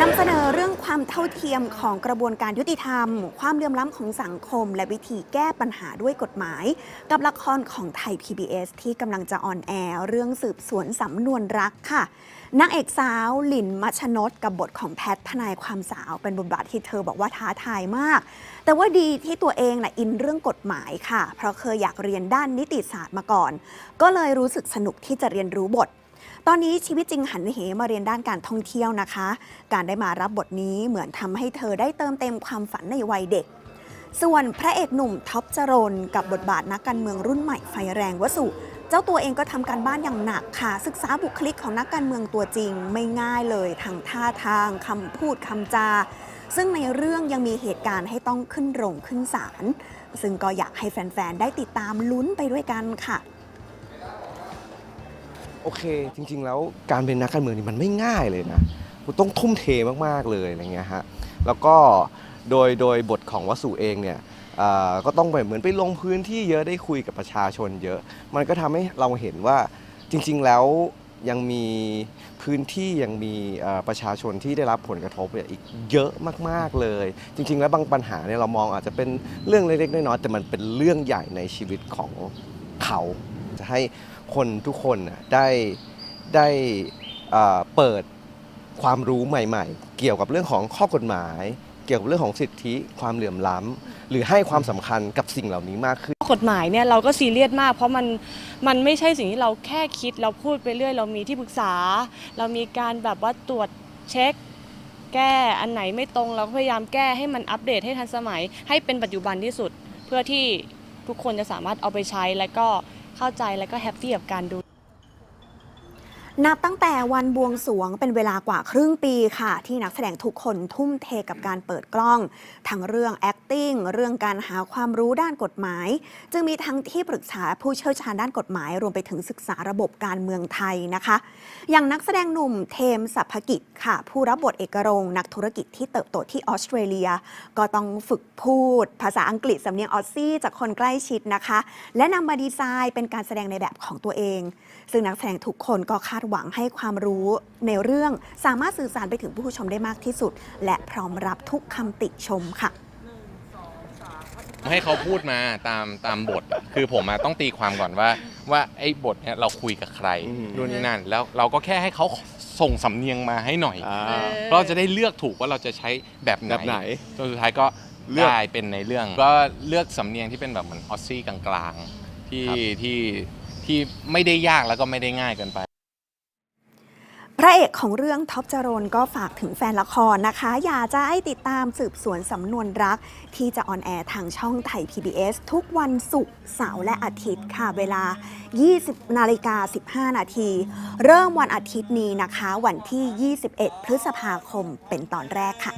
นำเสนอเรื่องความเท่าเทียมของกระบวนการยุติธรรม ความเหลื่อมล้ำของสังคม และวิธีแก้ปัญหาด้วยกฎหมาย กับละครของไทย PBS ที่กำลังจะออนแอร์เรื่องสืบสวนสำนวนรักค่ะนางเอกสาวหลินมัชนดกับบทของแพททนายความสาวเป็นบทบาทที่เธอบอกว่าท้าทายมาก แต่ว่าดีที่ตัวเองน่ะอินเรื่องกฎหมายค่ะ เพราะเคยอยากเรียนด้านนิติศาสตร์มาก่อน ก็เลยรู้สึกสนุกที่จะเรียนรู้บท ตอนนี้ชีวิตจริงหันเหมาเรียนด้านการท่องเที่ยวนะคะ การได้มารับบทนี้เหมือนทำให้เธอได้เติมเต็มความฝันในวัยเด็ก ส่วนพระเอกหนุ่มท็อปจรนกับบทบาทนักการเมืองรุ่นใหม่ไฟแรงวสุเจ้าตัวเองก็ทำการบ้านอย่างหนักค่ะ ศึกษาบุคลิกของนักการเมืองตัวจริง ไม่ง่ายเลยทางท่าทางคำพูดคำจา ซึ่งในเรื่องยังมีเหตุการณ์ให้ต้องขึ้นโรงขึ้นศาลซึ่งก็อยากให้แฟนๆได้ติดตามลุ้นไปด้วยกันค่ะ โอเค จริง ๆ แล้วการเป็นนักการเมืองนี่มันไม่ง่ายเลยนะคุณต้องทุ่มเทมากๆเลยอะไรเงี้ยฮะแล้วก็โดยโดยบทของวสุเองเนี่ยก็ต้องไปเหมือนไปลงพื้นที่เยอะได้คุยกับประชาชนเยอะ มันก็ทำให้เราเห็นว่าจริง ๆ แล้วยังมีพื้นที่ยังมีประชาชนที่ได้รับผลกระทบอีกเยอะมากๆเลย จริง ๆ แล้วบางปัญหาเนี่ยเรามองอาจจะเป็นเรื่องเล็กๆน้อยๆแต่มันเป็นเรื่องใหญ่ในชีวิตของเขา จะให้คนทุกคนได้ได้เปิดความรู้ใหม่ ๆ เกี่ยวกับเรื่องของข้อกฎหมาย เกี่ยวกับเรื่องของสิทธิความเหลื่อมล้ำหรือให้ความสำคัญกับสิ่งเหล่านี้มากขึ้นกฎหมายเนี่ยเราก็ซีเรียสมาก เพราะมันมันไม่ใช่สิ่งที่เราแค่คิดเราพูดไปเรื่อย เรามีที่ปรึกษา เรามีการแบบว่าตรวจเช็ค แก้อันไหนไม่ตรงเราก็พยายามแก้ให้มันอัปเดตให้ทันสมัย ให้เป็นปัจจุบันที่สุด เพื่อที่ทุกคนจะสามารถเอาไปใช้และก็ เข้าใจแล้วก็แฮปปี้กับการดู นับตั้งแต่วันบวงสวงเป็นเวลากว่าครึ่งปีค่ะ ที่นักแสดงทุกคนทุ่มเทกับการเปิดกล้อง ทั้งเรื่อง acting เรื่องการหาความรู้ด้านกฎหมาย จึงมีทั้งที่ปรึกษาผู้เชี่ยวชาญด้านกฎหมาย รวมไปถึงศึกษาระบบการเมืองไทยนะคะ อย่างนักแสดงหนุ่มเทมสัพพกิจค่ะ ผู้รับบทเอกรงนักธุรกิจที่เติบโตที่ออสเตรเลีย ก็ต้องฝึกพูด ภาษาอังกฤษสำเนียงออสซี่จากคนใกล้ชิดนะคะ และนำมาดีไซน์เป็นการแสดงในแบบของตัวเอง ซึ่งนักแสดงทุกคนก็คาดหวังให้ความรู้ในเรื่องสามารถสื่อสารไปถึงผู้ชมได้มากที่สุด และพร้อมรับทุกคำติชมค่ะ ให้เขาพูดมาตามตามบทอะคือผมอะต้องตีความก่อนว่า ว่าไอ้บทเนี่ยเราคุยกับใครอืม นู่นนี่นั่น แล้วเราก็แค่ให้เขาส่งสำเนียงมาให้หน่อย อ่าเพราะเราจะได้เลือกถูกว่าเราจะใช้แบบไหนแบบไหน จนสุดท้ายก็เลือกได้เป็นในเรื่อง ก็เลือกสำเนียงที่เป็นแบบเหมือนออสซี่กลางๆที่ครับ ที่ที่ไม่ได้ยากแล้วก็ไม่ได้ง่ายเกินไปพ ระเอกของเรื่องท็อปจรนก็ฝากถึงแฟนละครนะคะ อย่าจะให้ติดตามสืบสวนสำนวนรัก ที่จะออนแอร์ทางช่องไทย PBS ทุกวันศุกร์เสาร์และอาทิตย์ค่ะเวลา 20นาฬิกา15 นาที เริ่มวันอาทิตย์นี้นะคะ วันที่ 21 พฤษภาคมเป็นตอนแรกค่ะ